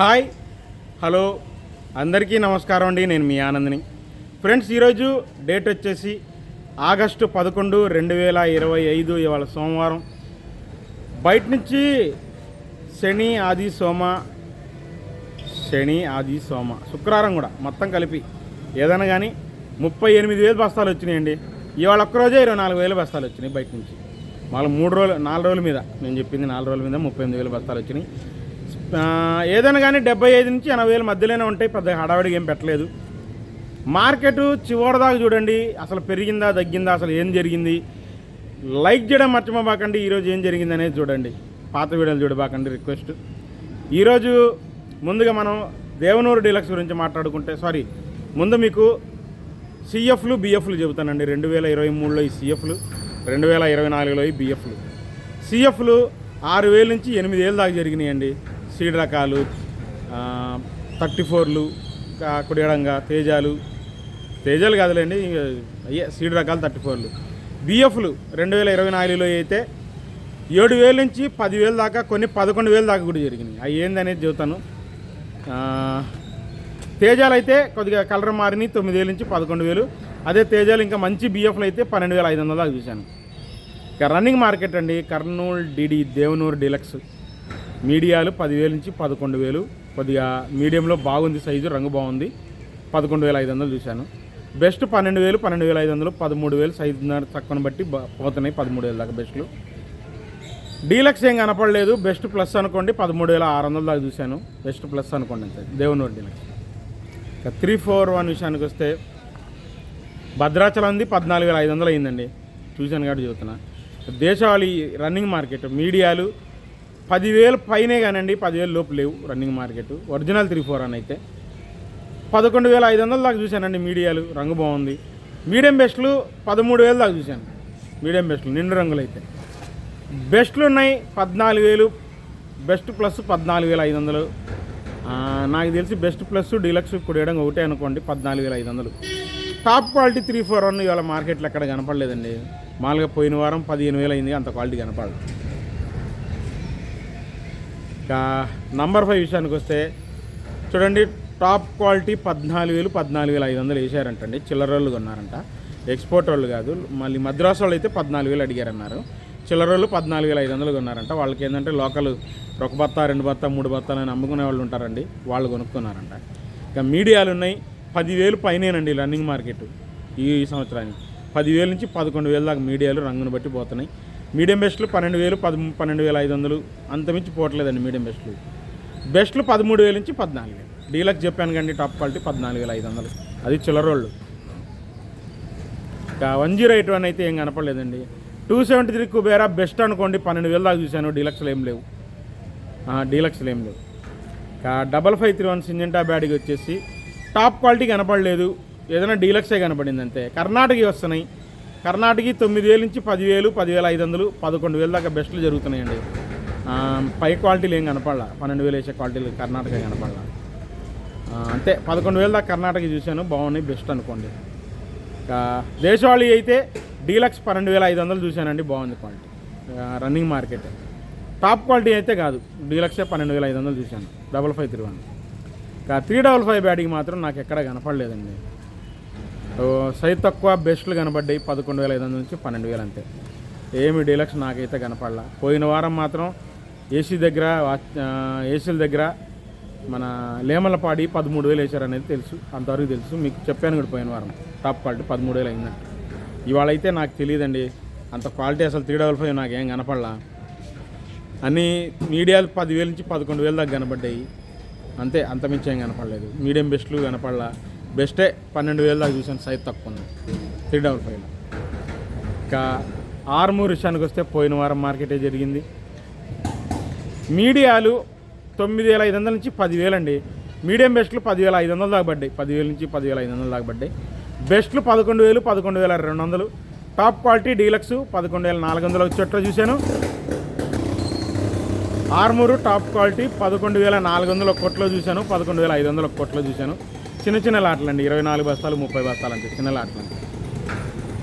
Hi hello అందరికీ నమస్కారం అండి నేను మీ ఆనందిని. ఫ్రెండ్స్ ఈరోజు డేట్ వచ్చేసి ఆగస్టు పదకొండు రెండు వేల ఇరవై ఐదు ఇవాళ సోమవారం. బయట నుంచి శని ఆది సోమ శని ఆది సోమ శుక్రవారం కూడా మొత్తం కలిపి ఏదైనా కానీ ముప్పై ఎనిమిది వేలు బస్తాలు వచ్చినాయండి. ఇవాళ ఒక్కరోజే ఇరవై నాలుగు వేలు బస్తాలు వచ్చినాయి బయట నుంచి. మళ్ళీ మూడు రోజులు నాలుగు రోజుల మీద నేను చెప్పింది నాలుగు రోజుల మీద ముప్పై ఎనిమిది వేలు బస్తాలు వచ్చినాయి. ఏదైనా కానీ డెబ్బై ఐదు నుంచి ఎనభై వేల మధ్యలోనే ఉంటాయి. పెద్ద హడావిడిగా ఏం పెట్టలేదు. మార్కెట్ చివరిదాకా చూడండి. అసలు పెరిగిందా తగ్గిందా అసలు ఏం జరిగింది? లైక్ చేయడం మర్చిపోబాకండి. ఈరోజు ఏం జరిగింది అనేది చూడండి. పాత వీడియోలు చూడబాకండి రిక్వెస్ట్. ఈరోజు ముందుగా మనం దేవనూరు డీలక్స్ గురించి మాట్లాడుకుంటే సారీ ముందు మీకు సిఎఫ్లు బిఎఫ్లు చెబుతానండి. రెండు వేల ఇరవై మూడులో ఈ సిఎఫ్లు రెండు వేల ఇరవై నాలుగులో ఈ బిఎఫ్లు. సిఎఫ్లు ఆరు వేల నుంచి ఎనిమిది వేలు దాకా జరిగినాయండి. సీడ్ రకాలు థర్టీ ఫోర్లు కుడియడంగా తేజాలు. తేజాలు కాదులేండి అయ్యే సీడ్ రకాలు థర్టీ ఫోర్లు. బిఎఫ్లు రెండు వేల ఇరవై నాలుగులో అయితే ఏడు వేల నుంచి పదివేల దాకా కొన్ని పదకొండు వేలు దాకా కూడా జరిగినాయి. అవి ఏందనేది చెబుతాను తేజాలు అయితే కొద్దిగా కలర్ మారిని తొమ్మిది వేల నుంచి పదకొండు వేలు. అదే తేజాలు ఇంకా మంచి బిఎఫ్లు అయితే పన్నెండు వేల ఐదు వందల దాకా చూశాను ఇక రన్నింగ్ మార్కెట్ అండి కర్నూలు డిడి దేవనూరు డీలక్స్. మీడియాలు పదివేలు నుంచి పదకొండు వేలు. కొద్దిగా మీడియంలో బాగుంది సైజు రంగు బాగుంది. పదకొండు వేల ఐదు వందలు చూశాను. బెస్ట్ పన్నెండు వేలు పన్నెండు వేల ఐదు వందలు పదమూడు వేలు సైజు తక్కువను బట్టి పోతున్నాయి పదమూడు వేల దాకా బెస్ట్లు. డీలక్స్ ఏం కనపడలేదు. బెస్ట్ ప్లస్ అనుకోండి పదమూడు వేల ఆరు వందల దాకా చూశాను. బెస్ట్ ప్లస్ అనుకోండి అంతే. దేవునూరు డీలక్స్. ఇక త్రీ ఫోర్ వన్ విషయానికి వస్తే భద్రాచలం ఉంది పద్నాలుగు వేల ఐదు వందలు అయిందండి. చూశాను కాబట్టి చెబుతున్నా. దేశవాళీ రన్నింగ్ మార్కెట్ మీడియాలు పదివేలు పైనే కానండి పదివేలు లోపు లేవు running market. Original three four అని అయితే. పదకొండు వేల ఐదు వందల దాకా చూశానండి మీడియాలు రంగు బాగుంది. మీడియం బెస్ట్లు పదమూడు వేలు దాకా చూశాను. మీడియం బెస్ట్లు నిండు రంగులు అయితే. బెస్ట్లు ఉన్నాయి పద్నాలుగు వేలు బెస్ట్ ప్లస్ పద్నాలుగు వేల ఐదు వందలు. నాకు తెలిసి బెస్ట్ ప్లస్ డీలక్స్ కుడియడం ఒకటే అనుకోండి పద్నాలుగు వేల ఐదు వందలు. Top quality three four one ఇవాళ మార్కెట్లో ఎక్కడ కనపడలేదండి. మామూలుగా పోయిన వారం పదిహేను వేలు అయింది అంత క్వాలిటీ కనపడదు ఇక నంబర్ ఫైవ్ విషయానికి వస్తే చూడండి టాప్ క్వాలిటీ పద్నాలుగు వేలు పద్నాలుగు వేల ఐదు వందలు వేసారంటండి. చిల్లర వాళ్ళు కొన్నారంట. ఎక్స్పోర్ట్ వాళ్ళు కాదు మళ్ళీ మద్రాసు వాళ్ళు అయితే పద్నాలుగు వేలు అడిగారన్నారు. చిల్లర వాళ్ళు పద్నాలుగు వేల ఐదు వందలు కొన్నారంట. వాళ్ళకి ఏంటంటే లోకల్ ఒక బత్త రెండు బత్త మూడు బత్తాలు అని అమ్ముకునే వాళ్ళు ఉంటారండి. వాళ్ళు కొనుక్కున్నారంట. ఇక మీడియాలు ఉన్నాయి. పదివేలు పైనేనండి రన్నింగ్ మార్కెట్ ఈ సంవత్సరానికి. పదివేల నుంచి పదకొండు వేల దాకా మీడియాలు రంగును బట్టి పోతున్నాయి. మీడియం బెస్ట్లు పన్నెండు వేలు పద పన్నెండు వేల ఐదు వందలు అంతమించి పోవట్లేదండి మీడియం బెస్ట్లు. బెస్ట్లు పదమూడు వేల నుంచి పద్నాలుగు వేలు. డీలక్స్ చెప్పాను కండి టాప్ క్వాలిటీ పద్నాలుగు వేల ఐదు వందలు. అది చిల్లరోళ్ళు. ఇంకా వన్ జీరో ఎయిట్ వన్ అయితే ఏం కనపడలేదండి. Two seventy three Kubera best అనుకోండి పన్నెండు వేలు దాకా చూశాను డీలక్స్లు ఏం లేవు. డీలక్స్లు ఏం లేవు. ఇంకా double five three one Syngenta బ్యాడ్కి వచ్చేసి టాప్ క్వాలిటీ కనపడలేదు. ఏదైనా డీలక్సే కనపడింది అంతే. కర్ణాటక వస్తున్నాయి. కర్ణాటక తొమ్మిది వేల నుంచి పదివేలు పదివేల ఐదు వందలు పదకొండు వేల దాకా బెస్ట్లు జరుగుతున్నాయండి. పై క్వాలిటీలు ఏం కనపడాల. పన్నెండు వేలు వేసే క్వాలిటీలు కర్ణాటక కనపడాల. అంతే. పదకొండు వేల దాకా కర్ణాటక చూశాను. బాగున్నాయి బెస్ట్ అనుకోండి. దేశవాళీ అయితే డీలక్స్ పన్నెండు వేల ఐదు వందలు చూశానండి. బాగుంది quality. Running market. Top quality అయితే కాదు. డీలక్సే పన్నెండు వేల ఐదు వందలు చూశాను. Double five three one. Three double five batting మాత్రం నాకు ఎక్కడ కనపడలేదండి. సైజ్ తక్కువ బెస్ట్లు కనపడ్డాయి పదకొండు వేల ఐదు వందల నుంచి పన్నెండు వేలు అంతే. ఏమి డీలక్స్ నాకైతే కనపడలా. పోయిన వారం మాత్రం ఏసీ దగ్గర ఏసీల దగ్గర మన లేమలపాడి పదమూడు వేలు వేశారనేది తెలుసు. అంతవరకు తెలుసు. మీకు చెప్పాను కూడా పోయిన వారం. టాప్ క్వాలిటీ పదమూడు వేలు అయిందంటే. ఇవాళ అయితే నాకు తెలియదండి. అంత క్వాలిటీ అసలు త్రీ డబల్ ఫైవ్ నాకేం కనపడలా. అన్నీ మీడియాలు పదివేల నుంచి పదకొండు వేలు దాకా కనపడ్డాయి అంతే అంత మించి ఏం కనపడలేదు. మీడియం బెస్ట్లు కనపడలా. బెస్టే పన్నెండు వేలు దాకా చూసాను సైజ్ తక్కువ ఉంది. Three double five. ఇంకా ఆర్మూర్ విషయానికి వస్తే పోయిన వారం మార్కెటే జరిగింది. మీడియాలు తొమ్మిది వేల ఐదు వందల నుంచి పదివేలు అండి. మీడియం బెస్ట్లు పదివేల ఐదు వందలు దాకా పడ్డాయి. పదివేల నుంచి పదివేల ఐదు వందలు దాకా పడ్డాయి. బెస్ట్లు పదకొండు వేలు పదకొండు వేల రెండు వందలు. టాప్ క్వాలిటీ డీలక్స్ పదకొండు వేల నాలుగు వందలు వచ్చేట్లో చూశాను. ఆర్మూరు టాప్ క్వాలిటీ పదకొండు వేల నాలుగు వందల కొట్లో చూశాను. పదకొండు వేల ఐదు వందల కొట్లో చూశాను. చిన్న చిన్న లాట్లు అండి. ఇరవై నాలుగు బస్తాలు ముప్పై బస్తాలు అంటే చిన్న లాట్లు.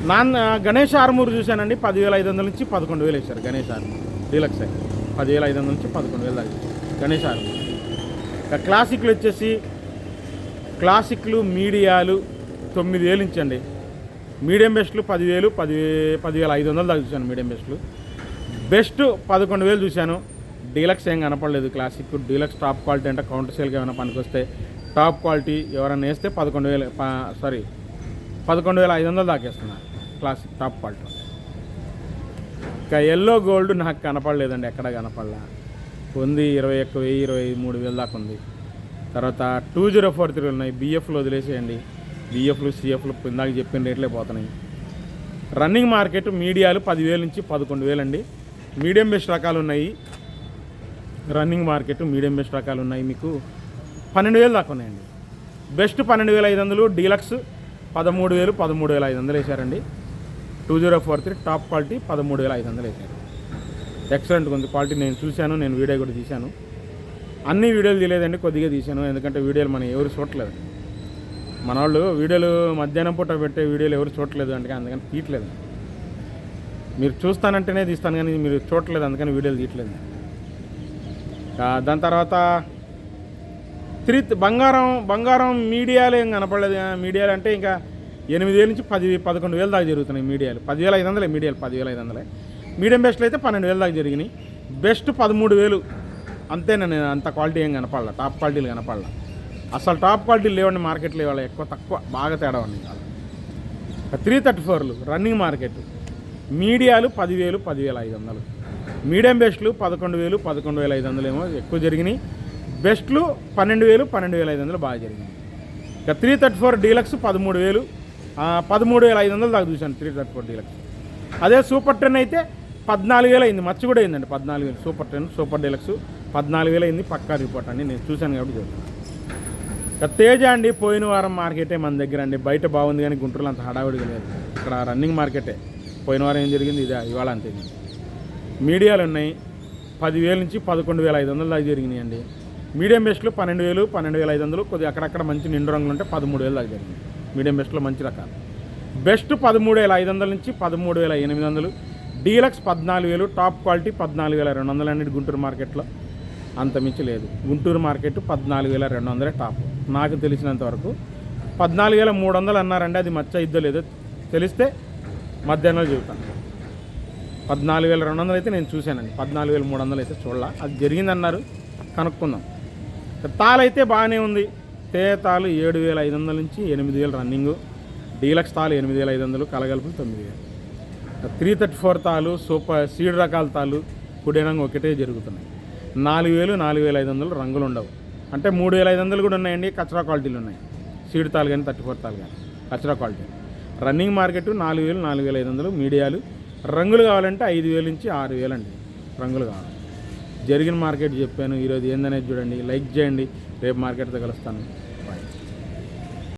నాన్ గణేష్ ఆర్మూర్ చూశానండి. పదివేల ఐదు వందల నుంచి పదకొండు వేలు వేశారు గణేష్ ఆర్మూర్. డీలక్స్ పదివేల ఐదు వందల నుంచి పదకొండు వేలు దాకా గణేష్ ఆర్మూర్. ఇక క్లాసిక్లు వచ్చేసి క్లాసిక్లు మీడియాలు తొమ్మిది వేలు ఇచ్చండి మీడియం బెస్ట్లు పదివేలు పది పదివేల ఐదు వందలు దాకా చూశాను మీడియం బెస్ట్లు. బెస్ట్ పదకొండు వేలు చూశాను. డీలక్స్ ఏం కనపడలేదు. క్లాసిక్ డీలక్స్ టాప్ క్వాలిటీ అంటే కౌంటర్ సేల్గా ఏమైనా పనికొస్తే టాప్ క్వాలిటీ ఎవరైనా వేస్తే పదకొండు వేలు సారీ పదకొండు వేల ఐదు వందలు దాకేస్తున్నా. Classic top quality. ఇంకా ఎల్లో గోల్డ్ నాకు కనపడలేదండి ఎక్కడ కనపడలా. ఉంది ఇరవై ఒక్క వెయ్యి ఇరవై మూడు వేలు దాకా ఉంది. తర్వాత టూ జీరో ఫోర్ త్రీ ఉన్నాయి బిఎఫ్లు వదిలేసేయండి. బిఎఫ్లు సిఎఫ్లు ఇందాక చెప్పిన రేట్లే పోతున్నాయి. రన్నింగ్ మార్కెట్ మీడియాలు పదివేల నుంచి పదకొండు వేలు అండి మీడియం బెస్ట్ రకాలు ఉన్నాయి. రన్నింగ్ మార్కెట్ మీడియం బెస్ట్ రకాలు ఉన్నాయి మీకు. పన్నెండు వేలు దాకా ఉన్నాయండి. బెస్ట్ పన్నెండు వేల ఐదు వందలు డీలక్స్ పదమూడు వేలు పదమూడు వేల ఐదు వందలు వేశారండి. Two zero four three top quality పదమూడు వేల ఐదు వందలు వేశారు. ఎక్సలెంట్ ఉంది క్వాలిటీ. నేను చూశాను నేను వీడియో కూడా తీశాను. అన్ని వీడియోలు తీయలేదండి కొద్దిగా తీశాను. ఎందుకంటే వీడియోలు మనం ఎవరు చూడట్లేదు. మన వాళ్ళు వీడియోలు మధ్యాహ్నం పూట పెట్టే వీడియోలు ఎవరు చూడట్లేదు అంటే అందుకని తీయట్లేదు. మీరు చూస్తానంటేనే తీస్తాను కానీ మీరు చూడలేదు అందుకని వీడియోలు తీయట్లేదు. దాని తర్వాత త్రీ బంగారం బంగారం మీడియాలు ఏం కనపడలేదు. మీడియాలు అంటే ఇంకా ఎనిమిది వేల నుంచి పది పదకొండు వేలు దాకా జరుగుతున్నాయి మీడియాలు. పదివేల ఐదు వందలే మీడియాలు పదివేల ఐదు వందలే. మీడియం బెస్ట్లు అయితే పన్నెండు వేలు దాకా జరిగినాయి. బెస్ట్ పదమూడు వేలు. అంతేనండి అంత క్వాలిటీ ఏం కనపడలే. టాప్ క్వాలిటీలు కనపడలే. అసలు టాప్ క్వాలిటీలు లేవండి మార్కెట్లో ఇవాళ ఎక్కువ తక్కువ బాగా తేడా ఉన్నాయి త్రీ థర్టీ ఫోర్లు రన్నింగ్ మార్కెట్. మీడియాలు పదివేలు పదివేల ఐదు వందలు. మీడియం బెస్ట్లు పదకొండు వేలు పదకొండు వేల ఐదు వందలు ఏమో ఎక్కువ జరిగినాయి. బెస్ట్లు పన్నెండు వేలు పన్నెండు వేల ఐదు వందలు బాగా జరిగింది. ఇక త్రీ థర్టీ ఫోర్ డీలక్స్ పదమూడు వేలు. పదమూడు వేల ఐదు వందలు దాకా చూశాను త్రీ థర్టీ ఫోర్ డీలక్స్. అదే సూపర్ టెన్ అయితే పద్నాలుగు వేలు అయింది మచ్చి కూడా అయిందండి. పద్నాలుగు వేలు సూపర్ టెన్ సూపర్ డీలక్స్. పద్నాలుగు వేలు అయింది పక్కా రిపోర్ట్ అండి నేను చూశాను కాబట్టి చెప్తున్నాను ఇక తేజ అండి పోయిన వారం మార్కెటే మన దగ్గర అండి. బయట బాగుంది కానీ గుంటూరులో అంత హడావిడిగా లేదు. ఇక్కడ రన్నింగ్ మార్కెటే. పోయిన వారం ఏం జరిగింది? ఇదే ఇవాళ అంతే. మీడియాలు ఉన్నాయి. పదివేల నుంచి పదకొండు వేల ఐదు వందలు దాకా జరిగినాయి అండి మీడియం బెస్ట్లో పన్నెండు వేలు పన్నెండు వేల ఐదు వందలు కొద్దిగా అక్కడక్కడ మంచి నిండు రంగులు ఉంటే పదమూడు వేలు దాకా జరిగింది. మీడియం బెస్ట్లో మంచి రకాలు. బెస్ట్ పదమూడు వేల ఐదు వందల నుంచి పదమూడు వేల ఎనిమిది వందలు. డీలక్స్ పద్నాలుగు వేలు టాప్ క్వాలిటీ పద్నాలుగు వేల రెండు వందలు అండి గుంటూరు మార్కెట్లో. అంతమించి లేదు. గుంటూరు మార్కెట్ పద్నాలుగు వేల రెండు వందలే టాప్. నాకు తెలిసినంత వరకు పద్నాలుగు వేల మూడు వందలు అన్నారండి అది మచ్చ ఇద్దో లేదో తెలిస్తే మధ్యాహ్నం చెబుతాను. పద్నాలుగు వేల రెండు వందలు అయితే నేను చూశానండి. పద్నాలుగు వేల మూడు వందలు అయితే చూడాల. అది జరిగిందన్నారు కనుక్కుందాం. తాళైతే బాగానే ఉంది. తే తాలు ఏడు వేల ఐదు వందల నుంచి ఎనిమిది వేలు రన్నింగు. డీలక్స్ తాలు ఎనిమిది వేల ఐదు వందలు కలగలుపు తొమ్మిది వేలు. త్రీ థర్టీ ఫోర్ తాలు సూపర్ సీడ్ రకాల తాలు కుడేనంగా ఒకటే జరుగుతున్నాయి. నాలుగు వేలు నాలుగు వేల ఐదు వందలు రంగులు ఉండవు అంటే మూడు వేల ఐదు వందలు కూడా ఉన్నాయండి కచరా క్వాలిటీలు ఉన్నాయి. సీడ్ తాలు కానీ థర్టీ ఫోర్ తాలు కానీ కచరా క్వాలిటీ. రన్నింగ్ మార్కెట్ నాలుగు వేలు నాలుగు వేల ఐదు వందలు మీడియాలు. రంగులు కావాలంటే ఐదు వేలు నుంచి ఆరు వేలు అండి రంగులు కావాలి. జరిగిన మార్కెట్ చెప్పాను. ఈరోజు ఏందనేది చూడండి. లైక్ చేయండి. రేపు మార్కెట్తో కలుస్తాను.